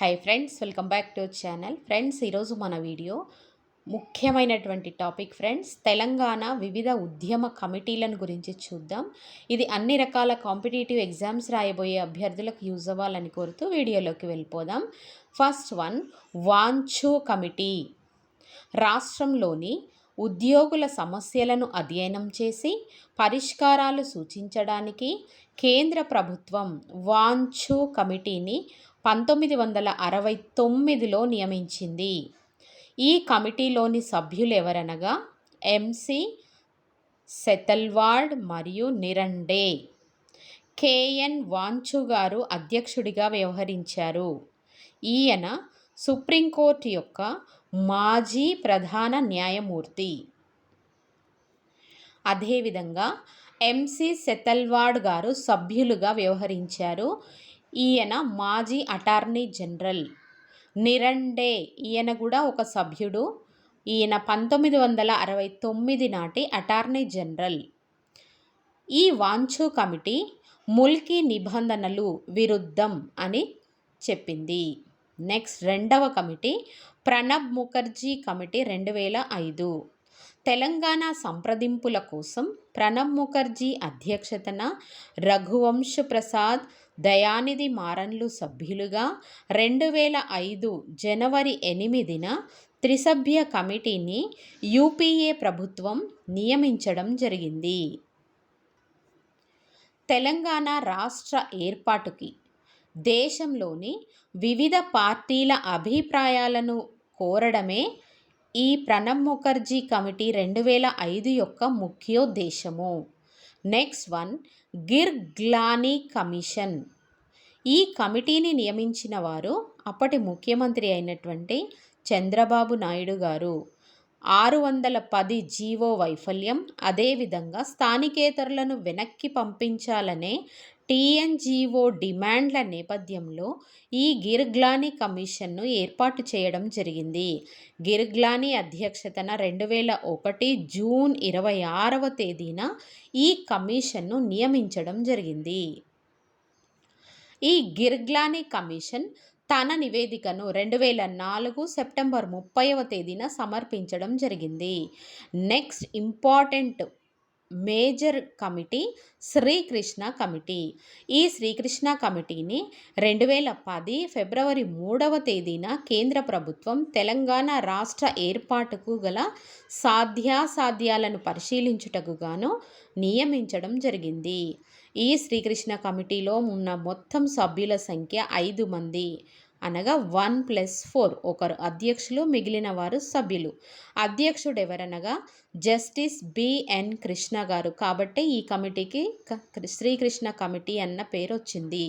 Hi friends welcome back to channel friends ఈరోజు మన video ముఖ్యమైనటువంటి టాపిక్ ఫ్రెండ్స్ తెలంగాణ వివిధ ఉద్యమ కమిటీలను గురించి చూద్దాం. ఇది అన్ని రకాల కాంపిటేటివ్ ఎగ్జామ్స్ రాయబోయే అభ్యర్థులకు యూజ్ అవ్వాలని కోరుతూ వీడియోలోకి వెళ్ళిపోదాం. First one Wanchoo committee. రాష్ట్రంలోని ఉద్యోగుల సమస్యలను అధ్యయనం చేసి పరిష్కారాలు సూచించడానికి కేంద్ర ప్రభుత్వం వాంఛో కమిటీని పంతొమ్మిది వందల అరవై తొమ్మిదిలో నియమించింది. ఈ కమిటీలోని సభ్యులు ఎవరనగా ఎంసి సెతల్వాడ్ మరియు నిరండే కేఎన్ వాంచు గారు అధ్యక్షుడిగా వ్యవహరించారు. ఈయన సుప్రీంకోర్టు యొక్క మాజీ ప్రధాన న్యాయమూర్తి. అదేవిధంగా ఎంసి సెతల్వాడ్ గారు సభ్యులుగా వ్యవహరించారు. ఈయన మాజీ అటార్నీ జనరల్. నిరండే ఈయన కూడా ఒక సభ్యుడు. ఈయన పంతొమ్మిది వందల అరవై తొమ్మిది నాటి అటార్నీ జనరల్. ఈ వాంచు కమిటీ ముల్కీ నిబంధనలు విరుద్ధం అని చెప్పింది. నెక్స్ట్ రెండవ కమిటీ ప్రణబ్ ముఖర్జీ కమిటీ రెండు వేల ఐదు. తెలంగాణ సంప్రదింపుల కోసం ప్రణబ్ ముఖర్జీ అధ్యక్షతన రఘువంశ ప్రసాద్ దయానిధి మారన్లు సభ్యులుగా రెండు వేల ఐదు జనవరి ఎనిమిదిన త్రిసభ్య కమిటీని యూపీఏ ప్రభుత్వం నియమించడం జరిగింది. తెలంగాణ రాష్ట్ర ఏర్పాటుకి దేశంలోని వివిధ పార్టీల అభిప్రాయాలను కోరడమే ఈ ప్రణబ్ ముఖర్జీ కమిటీ రెండు వేల ఐదు యొక్క ముఖ్యోద్దేశము. నెక్స్ట్ వన్ గిర్గ్లానీ కమిషన్ ఈ కమిటీని నియమించిన వారు అప్పటి ముఖ్యమంత్రి అయినటువంటి చంద్రబాబు నాయుడు గారు. ఆరు వందల పది జీవో వైఫల్యం అదేవిధంగా స్థానికేతరులను వెనక్కి పంపించాలనే టీఎన్జీఓ డిమాండ్ల నేపథ్యంలో ఈ గిర్గ్లానీ కమిషన్ను ఏర్పాటు చేయడం జరిగింది. గిర్గ్లానీ అధ్యక్షతన రెండు వేల ఒకటి జూన్ ఇరవై ఆరవ తేదీన ఈ కమిషన్ను నియమించడం జరిగింది. ఈ గిర్గ్లానీ కమిషన్ తన నివేదికను రెండు వేల నాలుగు సెప్టెంబర్ ముప్పైవ తేదీన సమర్పించడం జరిగింది. Next important major committee Srikrishna committee. ఈ శ్రీకృష్ణ కమిటీని రెండు వేల పది ఫిబ్రవరి మూడవ తేదీన కేంద్ర ప్రభుత్వం తెలంగాణ రాష్ట్ర ఏర్పాటుకు గల సాధ్యాసాధ్యాలను పరిశీలించుటకు గాను నియమించడం జరిగింది. ఈ శ్రీకృష్ణ కమిటీలో ఉన్న మొత్తం సభ్యుల సంఖ్య ఐదు మంది. అనగా వన్ ప్లస్ ఫోర్ ఒకరు అధ్యక్షులు మిగిలిన వారు సభ్యులు. అధ్యక్షుడు ఎవరనగా జస్టిస్ బిఎన్ కృష్ణ గారు. కాబట్టి ఈ కమిటీకి శ్రీకృష్ణ కమిటీ అన్న పేరు వచ్చింది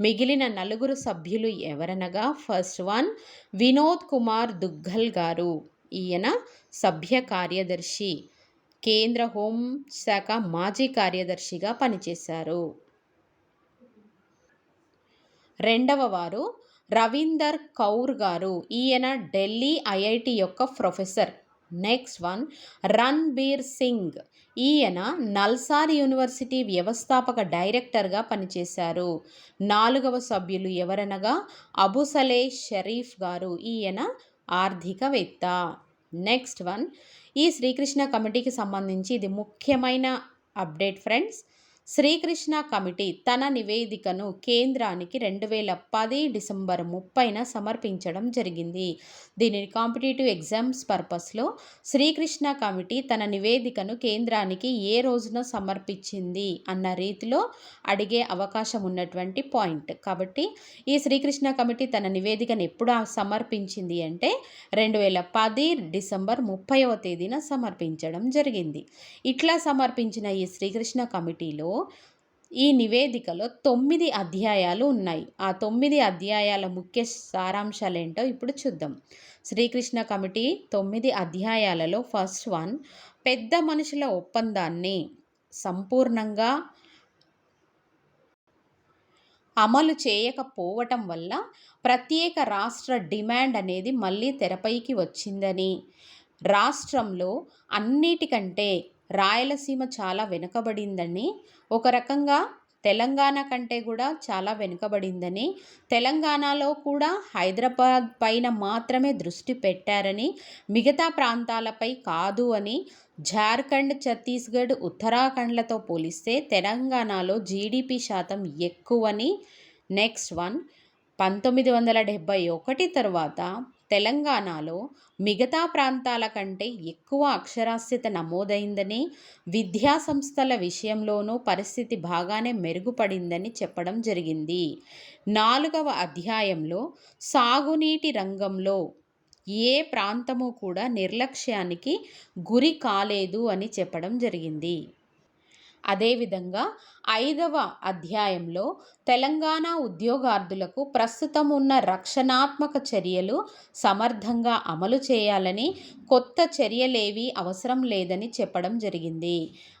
మిగిలిన నలుగురు సభ్యులు ఎవరనగా ఫస్ట్ వన్ వినోద్ కుమార్ దుగ్గల్ గారు. ఈయన సభ్య కార్యదర్శి కేంద్ర హోంశాఖ మాజీ కార్యదర్శిగా పనిచేశారు. రెండవ వారు రవీందర్ కౌర్ గారు ఈయన ఢిల్లీ ఐఐటి యొక్క professor. Next one Ranbir Singh ఈయన నల్సార్ యూనివర్సిటీ వ్యవస్థాపక డైరెక్టర్గా పనిచేశారు. నాలుగవ సభ్యులు ఎవరనగా అబుసలే షరీఫ్ గారు ఈయన ఆర్థికవేత్త. నెక్స్ట్ వన్ ఈ శ్రీకృష్ణ కమిటీకి సంబంధించి ఇది ముఖ్యమైన అప్డేట్ ఫ్రెండ్స్. శ్రీకృష్ణ కమిటీ తన నివేదికను కేంద్రానికి రెండు వేల పది డిసెంబర్ ముప్పైన సమర్పించడం జరిగింది. దీనిని కాంపిటేటివ్ ఎగ్జామ్స్ పర్పస్లో శ్రీకృష్ణ కమిటీ తన నివేదికను కేంద్రానికి ఏ రోజున సమర్పించింది అన్న రీతిలో అడిగే అవకాశం ఉన్నటువంటి పాయింట్. కాబట్టి ఈ శ్రీకృష్ణ కమిటీ తన నివేదికను ఎప్పుడు సమర్పించింది అంటే రెండు వేల పది డిసెంబర్ ముప్పైవ తేదీన సమర్పించడం జరిగింది. ఇట్లా సమర్పించిన ఈ శ్రీకృష్ణ కమిటీలో ఈ నివేదికలో తొమ్మిది అధ్యాయాలు ఉన్నాయి. ఆ తొమ్మిది అధ్యాయాల ముఖ్య సారాంశాలు ఏంటో ఇప్పుడు చూద్దాం. శ్రీకృష్ణ కమిటీ తొమ్మిది అధ్యాయాలలో ఫస్ట్ వన్ పెద్ద మనుషుల ఒప్పందాన్ని సంపూర్ణంగా అమలు చేయకపోవటం వల్ల ప్రత్యేక రాష్ట్ర డిమాండ్ అనేది మళ్ళీ తెరపైకి వచ్చిందని. రాష్ట్రంలో అన్నిటికంటే రాయలసీమ చాలా వెనుకబడిందని ఒక రకంగా తెలంగాణ కంటే కూడా చాలా వెనుకబడిందని తెలంగాణలో కూడా హైదరాబాద్ పైన మాత్రమే దృష్టి పెట్టారని మిగతా ప్రాంతాలపై కాదు అని జార్ఖండ్ ఛత్తీస్గఢ్ ఉత్తరాఖండ్లతో పోలిస్తే తెలంగాణలో జీడిపి శాతం ఎక్కువని నెక్స్ట్ వన్ పంతొమ్మిది వందల డెబ్భై ఒకటి తర్వాత తెలంగాణలో మిగతా ప్రాంతాల కంటే ఎక్కువ అక్షరాస్యత నమోదైందని విద్యా సంస్థల విషయంలోనూ పరిస్థితి బాగానే మెరుగుపడిందని చెప్పడం జరిగింది. నాలుగవ అధ్యాయంలో సాగునీటి రంగంలో ఏ ప్రాంతము కూడా నిర్లక్ష్యానికి గురి కాలేదు అని చెప్పడం జరిగింది. అదేవిధంగా ఐదవ అధ్యాయంలో తెలంగాణ ఉద్యోగార్థులకు ప్రస్తుతం ఉన్న రక్షణాత్మక చర్యలు సమర్థంగా అమలు చేయాలని కొత్త చర్యలేవి అవసరం లేదని చెప్పడం జరిగింది.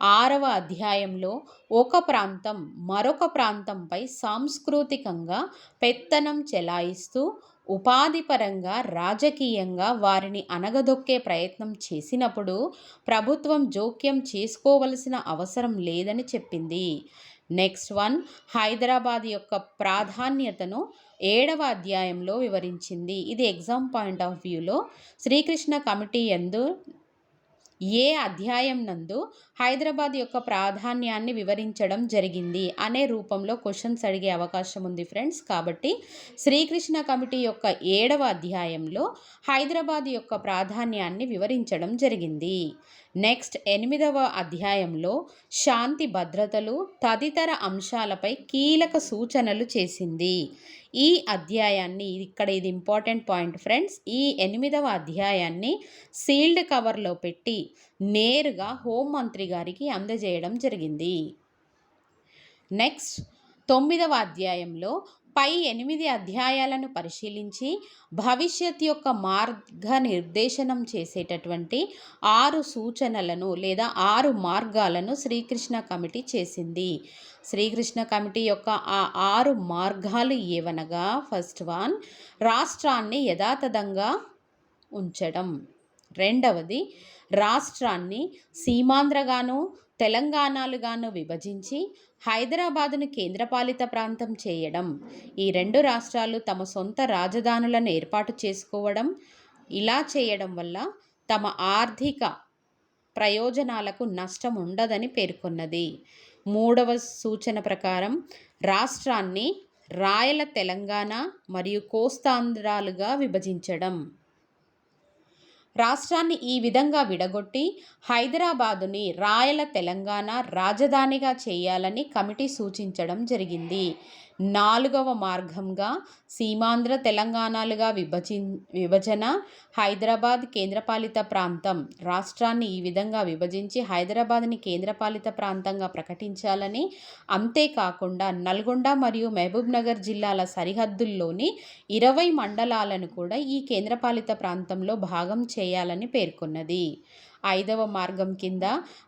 ఆరవ అధ్యాయంలో ఒక ప్రాంతం మరొక ప్రాంతంపై సాంస్కృతికంగా పెత్తనం చెలాయిస్తూ ఉపాధిపరంగా రాజకీయంగా వారిని అనగదొక్కే ప్రయత్నం చేసినప్పుడు ప్రభుత్వం జోక్యం చేసుకోవలసిన అవసరం లేదని చెప్పింది. నెక్స్ట్ వన్ హైదరాబాద్ యొక్క ప్రాధాన్యతను ఏడవ అధ్యాయంలో వివరించింది. ఇది ఎగ్జామ్ పాయింట్ ఆఫ్ వ్యూలో శ్రీకృష్ణ కమిటీ ఎందు ఏ అధ్యాయం నందు హైదరాబాద్ యొక్క ప్రాధాన్యాన్ని వివరించడం జరిగింది అనే రూపంలో క్వశ్చన్స్ అడిగే అవకాశం ఉంది ఫ్రెండ్స్. కాబట్టి శ్రీకృష్ణ కమిటీ యొక్క ఏడవ అధ్యాయంలో హైదరాబాద్ యొక్క ప్రాధాన్యాన్ని వివరించడం జరిగింది. నెక్స్ట్ ఎనిమిదవ అధ్యాయంలో శాంతి భద్రతలు తదితర అంశాలపై కీలక సూచనలు చేసింది. ఈ అధ్యాయాన్ని ఇక్కడ ఇది ఇంపార్టెంట్ పాయింట్ ఫ్రెండ్స్ ఈ ఎనిమిదవ అధ్యాయాన్ని సీల్డ్ కవర్లో పెట్టి నేరుగా హోంమంత్రి గారికి అందజేయడం జరిగింది. నెక్స్ట్ తొమ్మిదవ అధ్యాయంలో పై ఎనిమిది అధ్యాయాలను పరిశీలించి భవిష్యత్ యొక్క మార్గనిర్దేశనం చేసేటటువంటి ఆరు సూచనలను లేదా ఆరు మార్గాలను శ్రీకృష్ణ కమిటీ చేసింది. శ్రీకృష్ణ కమిటీ యొక్క ఆ ఆరు మార్గాలు ఏవనగా ఫస్ట్ వన్ రాష్ట్రాన్ని యథాతథంగా ఉంచడం. రెండవది రాష్ట్రాన్ని సీమాంధ్రగాను తెలంగాణలుగాను విభజించి హైదరాబాదును కేంద్రపాలిత ప్రాంతం చేయడం ఈ రెండు రాష్ట్రాలు తమ సొంత రాజధానులను ఏర్పాటు చేసుకోవడం ఇలా చేయడం వల్ల తమ ఆర్థిక ప్రయోజనాలకు నష్టం ఉండదని పేర్కొన్నది. మూడవ సూచన ప్రకారం రాష్ట్రాన్ని రాయల తెలంగాణ మరియు కోస్తాంధ్రాలుగా విభజించడం. రాష్ట్రాన్ని ఈ విధంగా విడగొట్టి హైదరాబాదుని రాయల తెలంగాణ రాజధానిగా చేయాలని కమిటీ సూచించడం జరిగింది. నాలుగవ మార్గంగా సీమాంధ్ర తెలంగాణలుగా విభజి విభజన హైదరాబాద్ కేంద్రపాలిత ప్రాంతం. రాష్ట్రాన్ని ఈ విధంగా విభజించి హైదరాబాద్ని కేంద్రపాలిత ప్రాంతంగా ప్రకటించాలని అంతేకాకుండా నల్గొండ మరియు మహబూబ్నగర్ జిల్లాల సరిహద్దుల్లోని ఇరవై మండలాలను కూడా ఈ కేంద్రపాలిత ప్రాంతంలో భాగం చేయాలని పేర్కొన్నది. ఐదవ మార్గం కింద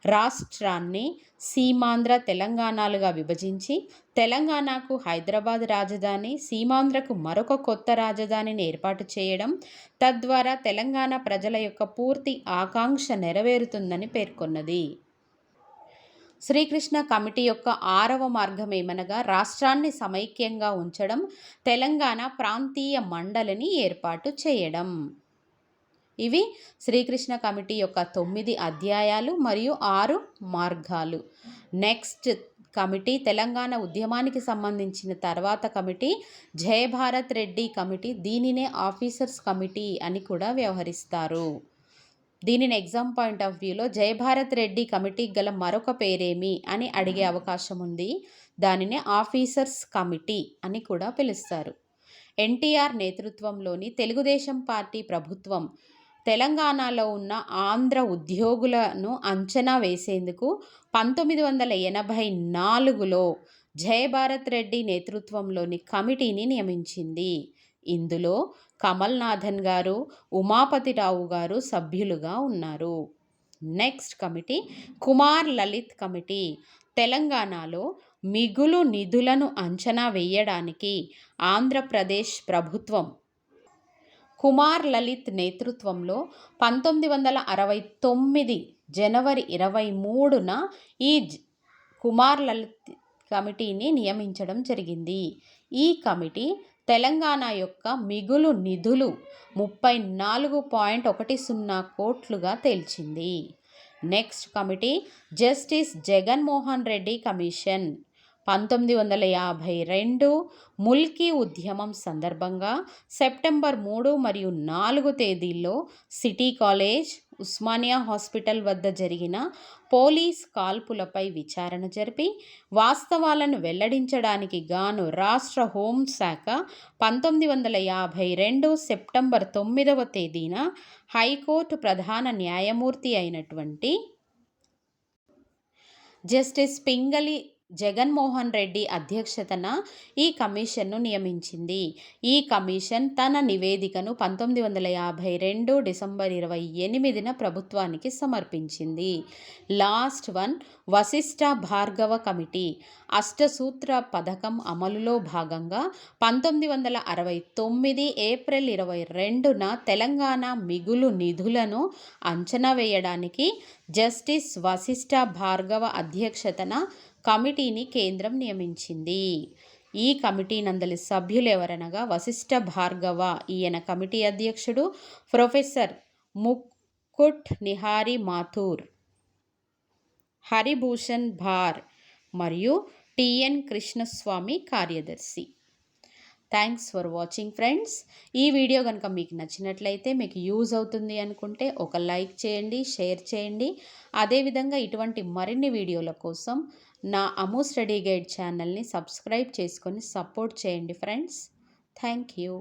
రాష్ట్రాన్ని సీమాంధ్ర తెలంగాణలుగా విభజించి తెలంగాణకు హైదరాబాద్ రాజధాని సీమాంధ్రకు మరొక కొత్త రాజధానిని ఏర్పాటు చేయడం తద్వారా తెలంగాణ ప్రజల యొక్క పూర్తి ఆకాంక్ష నెరవేరుతుందని పేర్కొన్నది. శ్రీకృష్ణ కమిటీ యొక్క ఆరవ మార్గం ఏమనగా రాష్ట్రాన్ని సమైక్యంగా ఉంచడం తెలంగాణ ప్రాంతీయ మండలిని ఏర్పాటు చేయడం. ఇవి శ్రీకృష్ణ కమిటీ యొక్క తొమ్మిది అధ్యాయాలు మరియు ఆరు మార్గాలు. నెక్స్ట్ కమిటీ తెలంగాణ ఉద్యమానికి సంబంధించిన తర్వాత కమిటీ జయభారత్ రెడ్డి కమిటీ దీనినే ఆఫీసర్స్ కమిటీ అని కూడా వ్యవహరిస్తారు. దీనిని ఎగ్జామ్ పాయింట్ ఆఫ్ వ్యూలో జయభారత్ రెడ్డి కమిటీకి గల మరొక పేరేమి అని అడిగే అవకాశం ఉంది. దానిని ఆఫీసర్స్ కమిటీ అని కూడా పిలుస్తారు. ఎన్టీఆర్ నేతృత్వంలోని తెలుగుదేశం పార్టీ ప్రభుత్వం తెలంగాణలో ఉన్న ఆంధ్ర ఉద్యోగులను అంచనా వేసేందుకు పంతొమ్మిది వందల ఎనభై నాలుగులో జయభారత్ రెడ్డి నేతృత్వంలోని కమిటీని నియమించింది. ఇందులో కమల్నాథన్ గారు ఉమాపతిరావు గారు సభ్యులుగా ఉన్నారు. Next committee Kumar Lalit committee. తెలంగాణలో మిగులు నిధులను అంచనా వేయడానికి ఆంధ్రప్రదేశ్ ప్రభుత్వం కుమార్ లలిత్ నేతృత్వంలో పంతొమ్మిది వందల అరవై తొమ్మిది జనవరి ఇరవై మూడున ఈ కుమార్ లలిత్ కమిటీని నియమించడం జరిగింది. ఈ కమిటీ తెలంగాణ యొక్క మిగులు నిధులు ముప్పై నాలుగు పాయింట్ ఒకటి సున్నా కోట్లుగా తేల్చింది. Next committee justice Jaganmohan Reddy commission. పంతొమ్మిది వందల యాభై రెండు ముల్కీ ఉద్యమం సందర్భంగా సెప్టెంబర్ మూడు మరియు నాలుగు తేదీల్లో సిటీ కాలేజ్ ఉస్మానియా హాస్పిటల్ వద్ద జరిగిన పోలీస్ కాల్పులపై విచారణ జరిపి వాస్తవాలను వెల్లడించడానికి గాను రాష్ట్ర హోంశాఖ పంతొమ్మిది వందల యాభై రెండు సెప్టెంబర్ తొమ్మిదవ తేదీన హైకోర్టు ప్రధాన న్యాయమూర్తి అయినటువంటి జస్టిస్ పింగళి జగన్మోహన్ రెడ్డి అధ్యక్షతన ఈ కమిషన్ను నియమించింది. ఈ కమిషన్ తన నివేదికను పంతొమ్మిది వందల యాభై రెండు డిసెంబర్ ఇరవై ఎనిమిదిన ప్రభుత్వానికి సమర్పించింది. Last one Vashishta Bhargava committee అష్టసూత్ర పథకం అమలులో భాగంగా పంతొమ్మిది వందల అరవై తొమ్మిది ఏప్రిల్ ఇరవై రెండున తెలంగాణ మిగులు నిధులను అంచనా వేయడానికి జస్టిస్ వశిష్ట భార్గవ అధ్యక్షతన కమిటీని కేంద్రం నియమించింది. ఈ కమిటీ నందలి సభ్యులు ఎవరనగా వశిష్ఠ భార్గవ ఈయన కమిటీ అధ్యక్షుడు ప్రొఫెసర్ ముకుట్ నిహారి మాథూర్ హరిభూషణ్ భార్ మరియు టిఎన్ కృష్ణస్వామి కార్యదర్శి. Thanks for watching friends. ఈ వీడియో కనుక మీకు నచ్చినట్లయితే మీకు యూజ్ అవుతుంది అనుకుంటే ఒక లైక్ చేయండి షేర్ చేయండి. అదేవిధంగా ఇటువంటి మరిన్ని వీడియోల కోసం నా అమూ స్టడీ గైడ్ ఛానల్ని సబ్స్క్రైబ్ చేసుకొని సపోర్ట్ చేయండి ఫ్రెండ్స్. Thank you.